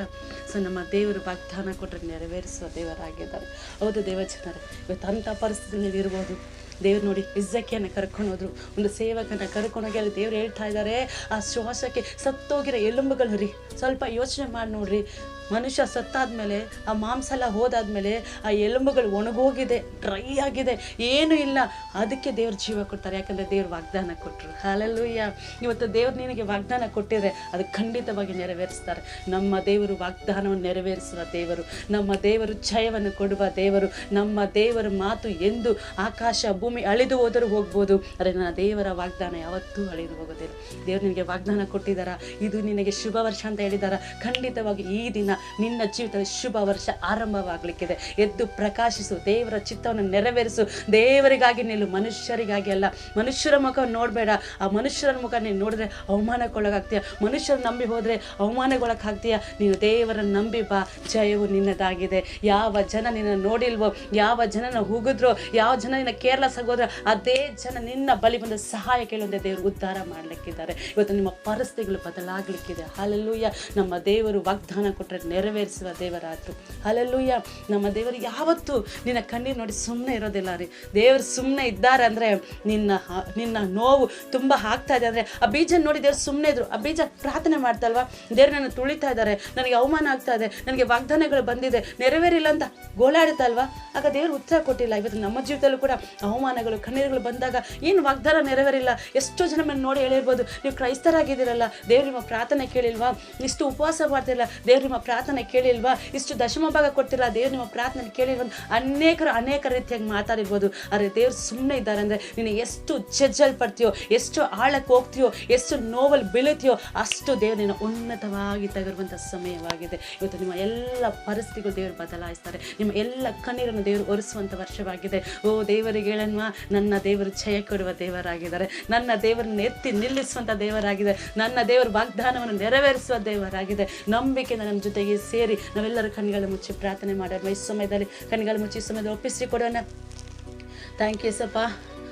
ಸೊ, ನಮ್ಮ ದೇವರು ವಾಗ್ದಾನ ಕೊಟ್ಟರೆ ನೆರವೇರಿಸುವ ದೇವರಾಗಿದ್ದಾರೆ. ಹೌದು ದೇವ ಜನರು ಇವತ್ತು ಅಂಥ ಪರಿಸ್ಥಿತಿ ನೀವು ಇರ್ಬೋದು ದೇವ್ರು ನೋಡಿ ಇಜ್ಜಕ್ಕಿಯನ್ನು ಕರ್ಕೊಂಡು ಹೋದ್ರು. ಒಂದು ಸೇವಕನ ಕರ್ಕೊಂಡೋಗಿ ಅಲ್ಲಿ ದೇವ್ರು ಹೇಳ್ತಾ ಇದ್ದಾರೆ, ಆ ಶ್ವಾಸಕ್ಕೆ ಸತ್ತೋಗಿರೋ ಎಲುಂಬುಗಳು ರೀ. ಸ್ವಲ್ಪ ಯೋಚನೆ ಮಾಡಿ ನೋಡ್ರಿ. ಮನುಷ್ಯ ಸತ್ತಾದ್ಮೇಲೆ, ಆ ಮಾಂಸ ಎಲ್ಲ ಹೋದಾದಮೇಲೆ, ಆ ಎಲುಬುಗಳು ಒಣಗೋಗಿದೆ, ಡ್ರೈ ಆಗಿದೆ, ಏನೂ ಇಲ್ಲ. ಅದಕ್ಕೆ ದೇವ್ರ ಜೀವ ಕೊಡ್ತಾರೆ. ಯಾಕಂದರೆ ದೇವ್ರ ವಾಗ್ದಾನ ಕೊಟ್ಟರು ಹಾಲೆಲ್ಲೂಯ್ಯ ಇವತ್ತು ದೇವ್ರು ನಿನಗೆ ವಾಗ್ದಾನ ಕೊಟ್ಟಿದ್ರೆ ಅದು ಖಂಡಿತವಾಗಿ ನೆರವೇರಿಸ್ತಾರೆ. ನಮ್ಮ ದೇವರು ವಾಗ್ದಾನವನ್ನು ನೆರವೇರಿಸುವ ದೇವರು. ನಮ್ಮ ದೇವರು ಜಯವನ್ನು ಕೊಡುವ ದೇವರು. ನಮ್ಮ ದೇವರ ಮಾತು ಎಂದು ಆಕಾಶ ಭೂಮಿ ಅಳಿದು ಹೋದರೂ ಹೋಗ್ಬೋದು. ಆದರೆ ನನ್ನ ದೇವರ ವಾಗ್ದಾನ ಯಾವತ್ತೂ ಅಳಿದು ಹೋಗೋದಿಲ್ಲ. ದೇವರು ನಿನಗೆ ವಾಗ್ದಾನ ಕೊಟ್ಟಿದ್ದಾರಾ? ಇದು ನಿನಗೆ ಶುಭ ವರ್ಷ ಅಂತ ಹೇಳಿದಾರ ಖಂಡಿತವಾಗಿ ಈ ದಿನ ನಿನ್ನ ಜೀವಿತದ ಶುಭ ವರ್ಷ ಆರಂಭವಾಗಲಿಕ್ಕಿದೆ. ಎದ್ದು ಪ್ರಕಾಶಿಸು, ದೇವರ ಚಿತ್ತವನ್ನು ನೆರವೇರಿಸು. ದೇವರಿಗಾಗಿ ನಿಲ್ಲು, ಮನುಷ್ಯರಿಗಾಗಿ ಅಲ್ಲ. ಮನುಷ್ಯರ ಮುಖ ನೋಡಬೇಡ. ಆ ಮನುಷ್ಯರ ಮುಖ ನೀನು ನೋಡಿದ್ರೆ ಅವಮಾನಕ್ಕೊಳಗಾಗ್ತೀಯ. ಮನುಷ್ಯರು ನಂಬಿ ಹೋದರೆ ಅವಮಾನಗೊಳಗಾಗ್ತೀಯ ನೀನು ದೇವರನ್ನು ನಂಬಿ ಬಾ. ಜಯವು ನಿನ್ನದಾಗಿದೆ. ಯಾವ ಜನ ನಿನ್ನ ನೋಡಿಲ್ವೋ, ಯಾವ ಜನನ ಹುಗಿದ್ರೋ ಯಾವ ಜನ ನಿನ್ನ ಕೇರ್ಲೆಸ್ ಆಗೋದ್ರೆ ಅದೇ ಜನ ನಿನ್ನ ಬಳಿ ಬಂದ ಸಹಾಯ ಕೇಳುವಂತೆ ದೇವರು ಉದ್ಧಾರ ಮಾಡಲಿಕ್ಕಿದ್ದಾರೆ. ಇವತ್ತು ನಿಮ್ಮ ಪರಿಸ್ಥಿತಿಗಳು ಬದಲಾಗಲಿಕ್ಕಿದೆ. ಹಾಲೆಲ್ಲೂಯ್ಯ ನಮ್ಮ ದೇವರು ವಾಗ್ದಾನ ಕೊಟ್ಟರೆ ನೆರವೇರಿಸುವ ದೇವರಾದರು. ಅಲ್ಲೆಲ್ಲೂಯ್ಯ ನಮ್ಮ ದೇವರು ಯಾವತ್ತೂ ನಿನ್ನ ಕಣ್ಣೀರು ನೋಡಿ ಸುಮ್ಮನೆ ಇರೋದಿಲ್ಲ ರೀ. ದೇವರು ಸುಮ್ಮನೆ ಇದ್ದಾರೆ ಅಂದರೆ ನಿನ್ನ ನಿನ್ನ ನೋವು ತುಂಬ ಆಗ್ತಾ ಇದೆ ಅಂದರೆ ಆ ಬೀಜ ನೋಡಿ ದೇವ್ರು ಸುಮ್ಮನೆ ಇದ್ರು. ಆ ಬೀಜ ಪ್ರಾರ್ಥನೆ ಮಾಡ್ತಲ್ವಾ? ದೇವ್ರು ನನ್ನ ತುಳಿತಾ ಇದ್ದಾರೆ, ನನಗೆ ಅವಮಾನ ಆಗ್ತಾ ಇದೆ, ನನಗೆ ವಾಗ್ದಾನಗಳು ಬಂದಿದೆ, ನೆರವೇರಿಲ್ಲ ಅಂತ ಗೋಳಾಡುತ್ತಲ್ವಾ? ಆಗ ದೇವರು ಉತ್ತರ ಕೊಟ್ಟಿಲ್ಲ. ಇವತ್ತು ನಮ್ಮ ಜೀವಿತದಲ್ಲೂ ಕೂಡ ಅವಮಾನಗಳು, ಕಣ್ಣೀರುಗಳು ಬಂದಾಗ ಏನು ವಾಗ್ದಾನ ನೆರವೇರಿಲ್ಲ. ಎಷ್ಟೋ ಜನ ಮೇಲೆ ನೋಡಿ ಹೇಳಿರ್ಬೋದು ನೀವು ಕ್ರೈಸ್ತರಾಗಿದ್ದೀರಲ್ಲ, ದೇವ್ರು ನಿಮ್ಮ ಪ್ರಾರ್ಥನೆ ಕೇಳಿಲ್ವಾ? ಇಷ್ಟು ಉಪವಾಸ ಮಾಡ್ತಿಲ್ಲ, ದೇವ್ರು ನಿಮ್ಮ ಕೇಳಿಲ್ವಾ? ಇಷ್ಟು ದಶಮ ಭಾಗ ಕೊಡ್ತಿಲ್ಲ ದೇವ್ರು ನಿಮ್ಮ ಪ್ರಾರ್ಥನೆ ಕೇಳಿಲ್ವಾ ಅನೇಕರು ಅನೇಕ ರೀತಿಯಾಗಿ ಮಾತಾಡಿರ್ಬೋದು. ಆದರೆ ದೇವ್ರು ಸುಮ್ಮನೆ ಇದ್ದಾರೆ ಅಂದರೆ ನೀನು ಎಷ್ಟು ಜಜ್ಜಲ್ಪಡ್ತೀಯೋ ಎಷ್ಟು ಆಳಕ್ಕೆ ಹೋಗ್ತೀಯೋ, ಎಷ್ಟು ನೋವಲ್ಲಿ ಬೀಳುತ್ತೀಯೋ ಅಷ್ಟು ದೇವ್ರು ನಿನ್ನ ಉನ್ನತವಾಗಿ ತಗರುವಂಥ ಸಮಯವಾಗಿದೆ. ಇವತ್ತು ನಿಮ್ಮ ಎಲ್ಲ ಪರಿಸ್ಥಿತಿಗೂ ದೇವರು ಬದಲಾಯಿಸ್ತಾರೆ. ನಿಮ್ಮ ಎಲ್ಲ ಕಣ್ಣೀರನ್ನು ದೇವರು ಒರೆಸುವಂಥ ವರ್ಷವಾಗಿದೆ. ಓ ದೇವರಿಗೆ ಹೇಳನ್ವಾ ನನ್ನ ದೇವರು ಜಯ ಕೊಡುವ ದೇವರಾಗಿದ್ದಾರೆ. ನನ್ನ ದೇವರನ್ನು ಎತ್ತಿ ನಿಲ್ಲಿಸುವಂಥ ದೇವರಾಗಿದೆ. ನನ್ನ ದೇವರು ವಾಗ್ದಾನವನ್ನು ನೆರವೇರಿಸುವ ದೇವರಾಗಿದೆ. ನಂಬಿಕೆಯಿಂದ ನಮ್ಮ ಜೊತೆಗೆ ಸೇರಿ ನಾವೆಲ್ಲರೂ ಕಣ್ಗಳು ಮುಚ್ಚಿ ಪ್ರಾರ್ಥನೆ ಮಾಡೋಣ. ಈ ಸಮಯದಲ್ಲಿ ಕಣ್ಗಳು ಮುಚ್ಚಿ ಸಮಯದಲ್ಲಿ ಒಪ್ಪಿಸಿ ಕೊಡೋಣ. ಥ್ಯಾಂಕ್ ಯು ಸಪ್ಪ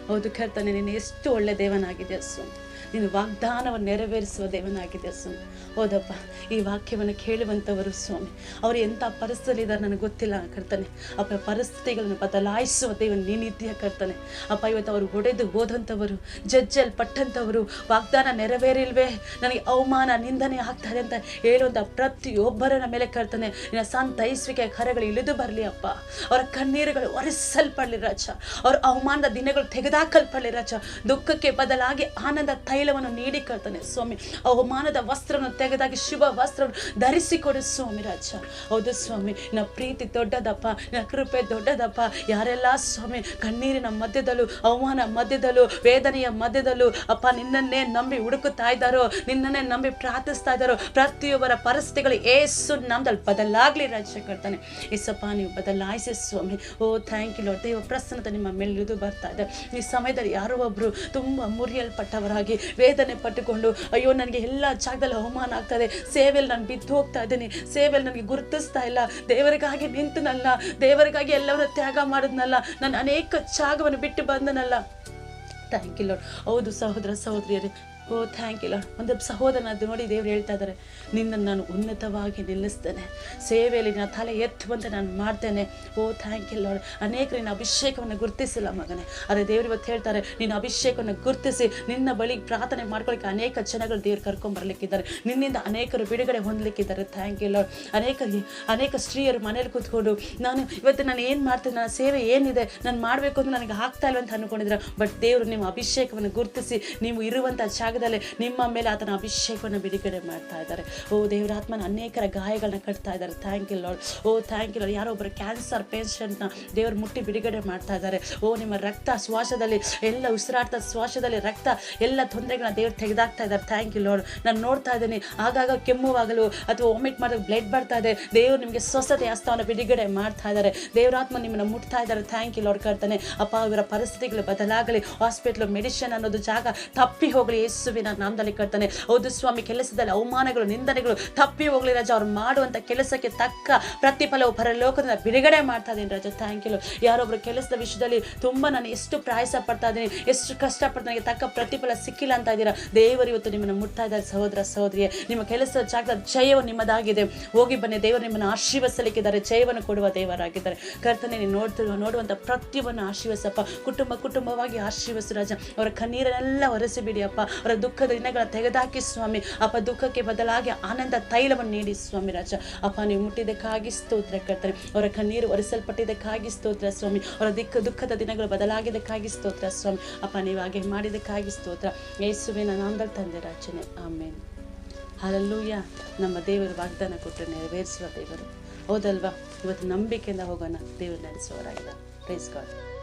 ಹೌದು ಕರ್ತನೆ, ನೀನು ಎಷ್ಟು ಒಳ್ಳೆ ದೇವನಾಗಿದೆ ಸ್ವಾಮಿ ನೀನು ವಾಗ್ದಾನವನ್ನು ನೆರವೇರಿಸುವ ದೇವನಾಗಿದೆ ಸ್ವಾಮಿ. ಹೌದಪ್ಪ, ಈ ವಾಕ್ಯವನ್ನು ಕೇಳುವಂಥವರು ಸ್ವಾಮಿ. ಅವರು ಎಂಥ ಪರಿಸ್ಥಿತಿಯಲ್ಲಿದ್ದಾರೆ ನನಗೆ ಗೊತ್ತಿಲ್ಲ ಕರ್ತನೆ. ಅಪ್ಪ, ಪರಿಸ್ಥಿತಿಗಳನ್ನು ಬದಲಾಯಿಸುವ ದೇವನ ನೀನಿದ್ದೀಯ ಕರ್ತನೆ. ಅಪ್ಪ, ಇವತ್ತು ಅವರು ಹೊಡೆದು ಹೋದಂಥವರು ಜಜ್ಜಲ್ ಪಟ್ಟಂಥವರು ವಾಗ್ದಾನ ನೆರವೇರಿಲ್ವೇ? ನನಗೆ ಅವಮಾನ, ನಿಂದನೆ ಆಗ್ತಾರೆ ಅಂತ ಹೇಳುವಂಥ ಪ್ರತಿಯೊಬ್ಬರನ್ನ ಮೇಲೆ ಕರ್ತನೆ. ನಿನ್ನ ಸಂತೈಸುವಿಕೆ ಕರಗಳು ಇಳಿದು ಬರಲಿ ಅಪ್ಪ. ಅವರ ಕಣ್ಣೀರುಗಳು ಒರೆಸಲ್ಪಡಲಿ ರಾಜ. ಅವ್ರ ಅವಮಾನದ ದಿನಗಳು ತೆಗೆದ ತೆಗೆದಾಕಲ್ಪಡಲಿ ರಾಜ. ದುಃಖಕ್ಕೆ ಬದಲಾಗಿ ಆನಂದ ತೈಲವನ್ನು ನೀಡಿ ಕರ್ತಾನೆ. ಸ್ವಾಮಿ, ಅವಮಾನದ ವಸ್ತ್ರವನ್ನು ತೆಗೆದಾಗಿ ಶುಭ ವಸ್ತ್ರವನ್ನು ಧರಿಸಿಕೊಡು ಸ್ವಾಮಿ ರಾಜ. ಹೌದು ಸ್ವಾಮಿ, ನ ಪ್ರೀತಿ ದೊಡ್ಡದಪ್ಪ, ನ ಕೃಪೆ ದೊಡ್ಡದಪ್ಪ. ಯಾರೆಲ್ಲ ಸ್ವಾಮಿ, ಕಣ್ಣೀರಿನ ಮಧ್ಯದಲ್ಲೂ, ಅವಮಾನ ಮಧ್ಯದಲ್ಲೂ, ವೇದನೆಯ ಮಧ್ಯದಲ್ಲೂ, ಅಪ್ಪ, ನಿನ್ನನ್ನೇ ನಂಬಿ ಹುಡುಕುತ್ತಾ ಇದ್ದಾರೋ, ನಿನ್ನನ್ನೇ ನಂಬಿ ಪ್ರಾರ್ಥಿಸ್ತಾ ಇದ್ದಾರೋ, ಪ್ರತಿಯೊಬ್ಬರ ಪರಿಸ್ಥಿತಿಗಳು ಏಸು ನಮ್ದಲ್ಲಿ ಬದಲಾಗ್ಲಿ ರಾಜ ಕರ್ತಾನೆ. ಏಸಪ್ಪ, ನೀವು ಬದಲಾಯಿಸಿ ಸ್ವಾಮಿ. ಓ ಥ್ಯಾಂಕ್ ಯು ಲಾರ್ಡ್ ದೇವ ಪ್ರಸನ್ನತೆ ನಿಮ್ಮ ಮೇಲೆ ಇಳಿದು ಬರ್ತಾ ಇದೆ. ಈ ಸಮಯದಲ್ಲಿ ಯಾರೋ ಒಬ್ಬರು ತುಂಬ ಮುರಿಯಲ್ಪಟ್ಟವರಾಗಿ ವೇದನೆ ಪಟ್ಟುಕೊಂಡು, ಅಯ್ಯೋ, ನನಗೆ ಎಲ್ಲ ಜಾಗದಲ್ಲಿ ಅವಮಾನ ಆಗ್ತದೆ. ಸೇವೆಯಲ್ಲಿ ನಾನು ಬಿದ್ದು ಹೋಗ್ತಾ ಇದ್ದೀನಿ. ಸೇವೆಯಲ್ಲಿ ನನಗೆ ಗುರುತಿಸ್ತಾ ಇಲ್ಲ. ದೇವರಿಗಾಗಿ ನಿಂತನಲ್ಲ. ದೇವರಿಗಾಗಿ ಎಲ್ಲವನ್ನ ತ್ಯಾಗ ಮಾಡಿದ್ನಲ್ಲ. ನಾನು ಅನೇಕ ಜಾಗವನ್ನು ಬಿಟ್ಟು ಬಂದನಲ್ಲ. ಥ್ಯಾಂಕ್ ಯು ಲಾರ್ಡ್ ಹೌದು, ಸಹೋದರ, ಸಹೋದರಿಯರೇ. ಓ ಥ್ಯಾಂಕ್ ಯು ಲಾರ್ಡ್ ಒಂದು ಸಹೋದರನ ಅದು ನೋಡಿ ದೇವ್ರು ಹೇಳ್ತಾ ಇದ್ದಾರೆ, ನಿನ್ನನ್ನು ನಾನು ಉನ್ನತವಾಗಿ ನಿಲ್ಲಿಸ್ತೇನೆ. ಸೇವೆಯಲ್ಲಿ ನಾನು ತಲೆ ಎತ್ತುವಂತೆ ನಾನು ಮಾಡ್ತೇನೆ. ಓ ಥ್ಯಾಂಕ್ ಯು ಲಾರ್ಡ್ ಅನೇಕ ನಿನ್ನ ಅಭಿಷೇಕವನ್ನು ಗುರುತಿಸಿಲ್ಲ ಮಗನೇ. ಅದೇ ದೇವ್ರು ಇವತ್ತು ಹೇಳ್ತಾರೆ, ನಿನ್ನ ಅಭಿಷೇಕವನ್ನು ಗುರುತಿಸಿ ನಿನ್ನ ಬಳಿ ಪ್ರಾರ್ಥನೆ ಮಾಡ್ಕೊಳ್ಳಿಕ್ಕೆ ಅನೇಕ ಜನಗಳು ದೇವ್ರು ಕರ್ಕೊಂಬರ್ಲಿಕ್ಕಿದ್ದಾರೆ ನಿನ್ನಿಂದ ಅನೇಕರು ಬಿಡುಗಡೆ ಹೊಂದಲಿಕ್ಕಿದ್ದಾರೆ. ಥ್ಯಾಂಕ್ ಯು ಲಾರ್ಡ್ ಅನೇಕ ಅನೇಕ ಸ್ತ್ರೀಯರು ಮನೇಲಿ ಕೂತ್ಕೊಂಡು, ನಾನು ಇವತ್ತು ನಾನು ಏನು ಮಾಡ್ತೇನೆ, ನನ್ನ ಸೇವೆ ಏನಿದೆ, ನಾನು ಮಾಡಬೇಕು ಅಂತ ನನಗೆ ಆಗ್ತಾ ಇಲ್ಲ ಅಂತ ಅಂದ್ಕೊಂಡಿದ್ರೆ ಬಟ್ ದೇವರು ನಿಮ್ಮ ಅಭಿಷೇಕವನ್ನು ಗುರುತಿಸಿ, ನೀವು ಇರುವಂಥ ಜಾಗದಲ್ಲಿ ನಿಮ್ಮ ಮೇಲೆ ಆತನ ಅಭಿಷೇಕವನ್ನು ಬಿಡುಗಡೆ ಮಾಡ್ತಾ ಇದ್ದಾರೆ. ಓ ದೇವರಾತ್ಮನ ಅನೇಕರ ಗಾಯಗಳನ್ನ ಕಟ್ತಾ ಇದ್ದಾರೆ. Thank you lord oh thank you lord ಯಾರೋ ಒಬ್ಬರು ಕ್ಯಾನ್ಸರ್ ಪೇಷಂಟ್ನ ದೇವರು ಮುಟ್ಟಿ ಬಿಡುಗಡೆ ಮಾಡ್ತಾ ಇದ್ದಾರೆ. ಓ, ನಿಮ್ಮ ರಕ್ತ ಶ್ವಾಸದಲ್ಲಿ, ಎಲ್ಲ ಉಸಿರಾಟದ ಶ್ವಾಸದಲ್ಲಿ ರಕ್ತ ಎಲ್ಲ ತೊಂದರೆಗಳನ್ನ ದೇವರು ತೆಗೆದಾಕ್ತಾ ಇದ್ದಾರೆ. ಥ್ಯಾಂಕ್ ಯು ಲಾರ್ಡ್ ನಾನು ನೋಡ್ತಾ ಇದ್ದೀನಿ, ಆಗಾಗ ಕೆಮ್ಮುವಾಗಲು ಅಥವಾ ವಾಮಿಟ್ ಮಾಡಿದಾಗ ಬ್ಲಡ್ ಬರ್ತಾ ಇದೆ. ದೇವರು ನಿಮಗೆ ಸ್ವಸ್ಥತೆ ಹಸ್ತವನ್ನು ಬಿಡುಗಡೆ ಮಾಡ್ತಾ ಇದ್ದಾರೆ. ದೇವರಾತ್ಮ ನಿಮ್ಮನ್ನು ಮುಟ್ತಾ ಇದ್ದಾರೆ. ಥ್ಯಾಂಕ್ ಯು ಲಾರ್ಡ್ ಕರ್ತಾನೆ, ಅಪ್ಪ, ಇವರ ಪರಿಸ್ಥಿತಿಗಳು ಬದಲಾಗಲಿ. ಹಾಸ್ಪಿಟ್ಲು ಮೆಡಿಸಿನ್ ಅನ್ನೋದು ಜಾಗ ತಪ್ಪಿ ಹೋಗಲಿ. ಯೇಸುವಿನ ನಾಮದಲ್ಲಿ ಕರ್ತಾನೆ ಹೌದು ಸ್ವಾಮಿ, ಕೆಲಸದಲ್ಲಿ ಅವಮಾನಗಳು, ನಿಂದನೆಗಳು ತಪ್ಪಿ ಹೋಗ್ಲಿ ರಾಜ, ಅವ್ರು ಮಾಡುವಂಥ ಕೆಲಸಕ್ಕೆ ತಕ್ಕ ಪ್ರತಿಫಲವು ಪರಲೋಕದಿಂದ ಬಿಡುಗಡೆ ಮಾಡ್ತಾ ಇದ್ದೀನಿ ರಾಜ ಥ್ಯಾಂಕ್ ಯು ಯಾರೊಬ್ಬರು ಕೆಲಸದ ವಿಷಯದಲ್ಲಿ ತುಂಬ ನಾನು ಎಷ್ಟು ಪ್ರಯಾಸ ಪಡ್ತಾ ಇದ್ದೀನಿ, ಎಷ್ಟು ಕಷ್ಟಪಡ್ತಾ ನನಗೆ ತಕ್ಕ ಪ್ರತಿಫಲ ಸಿಕ್ಕಿಲ್ಲ ಅಂತ ಇದ್ದೀರಾ? ದೇವರು ಇವತ್ತು ನಿಮ್ಮನ್ನು ಮುಟ್ತಾ ಇದ್ದಾರೆ, ಸಹೋದರ, ಸಹೋದರಿಯೇ. ನಿಮ್ಮ ಕೆಲಸದ ಜಾಗದ ಜಯವು ನಿಮ್ಮದಾಗಿದೆ. ಹೋಗಿ ಬನ್ನಿ, ದೇವರು ನಿಮ್ಮನ್ನು ಆಶೀರ್ವಸಲಿಕ್ಕಿದ್ದಾರೆ ಜಯವನ್ನು ಕೊಡುವ ದೇವರಾಗಿದ್ದಾರೆ. ಕರ್ತನೆ ನೀವು ನೋಡ್ತಿರುವ ನೋಡುವಂಥ ಪ್ರತಿಯೊಂದು ಆಶೀರ್ವಸಪ್ಪ ಕುಟುಂಬ ಕುಟುಂಬವಾಗಿ ಆಶೀರ್ವಸು ರಾಜ. ಅವರ ಕಣ್ಣೀರನ್ನೆಲ್ಲ ಒರೆಸಿಬಿಡಿ ಅಪ್ಪ. ಅವರ ದುಃಖದ ದಿನಗಳ ತೆಗೆದಾಕಿ ಸ್ವಾಮಿ. ಅಪ್ಪ, ದುಃಖಕ್ಕೆ ಬದಲಾಗಿ ಆನಂದ, ತೈಲವನ್ನು ನೀಡಿ ಸ್ವಾಮಿ ರಾಜ. ಅಪ್ಪ, ನೀವು ಮುಟ್ಟಿದ್ದಕ್ಕಾಗಿ ಸ್ತೋತ್ರ ಕರ್ತಾರೆ ಅವರ ಕಣ್ಣೀರು ಒರೆಸಲ್ಪಟ್ಟಿದ್ದಕ್ಕಾಗಿ ಸ್ತೋತ್ರ ಸ್ವಾಮಿ. ಅವರ ದಿಕ್ಕ ದುಃಖದ ದಿನಗಳು ಬದಲಾಗಿದ್ದಕ್ಕಾಗಿ ಸ್ತೋತ್ರ ಸ್ವಾಮಿ. ಅಪ್ಪ, ನೀವು ಹಾಗೆ ಮಾಡಿದ್ದಕ್ಕಾಗಿ ಸ್ತೋತ್ರ. ಯೇಸುವಿನ ನಾಮದಲ್ಲಿ ತಂದೆ ರಾಜನೆ. ಆಮೇಲೆ ಅಲ್ಲೂಯ್ಯ ನಮ್ಮ ದೇವರು ವಾಗ್ದಾನ ಕೊಟ್ಟರೆ ನೆರವೇರಿಸುವ ದೇವರು. ಹೌದಲ್ವಾ? ಇವತ್ತು ನಂಬಿಕೆಯಿಂದ ಹೋಗೋಣ. ದೇವರು ನಡೆಸುವವರಾಗಿದ್ದಾರೆ ಪ್ರೇಸ್ ಗಾಡ್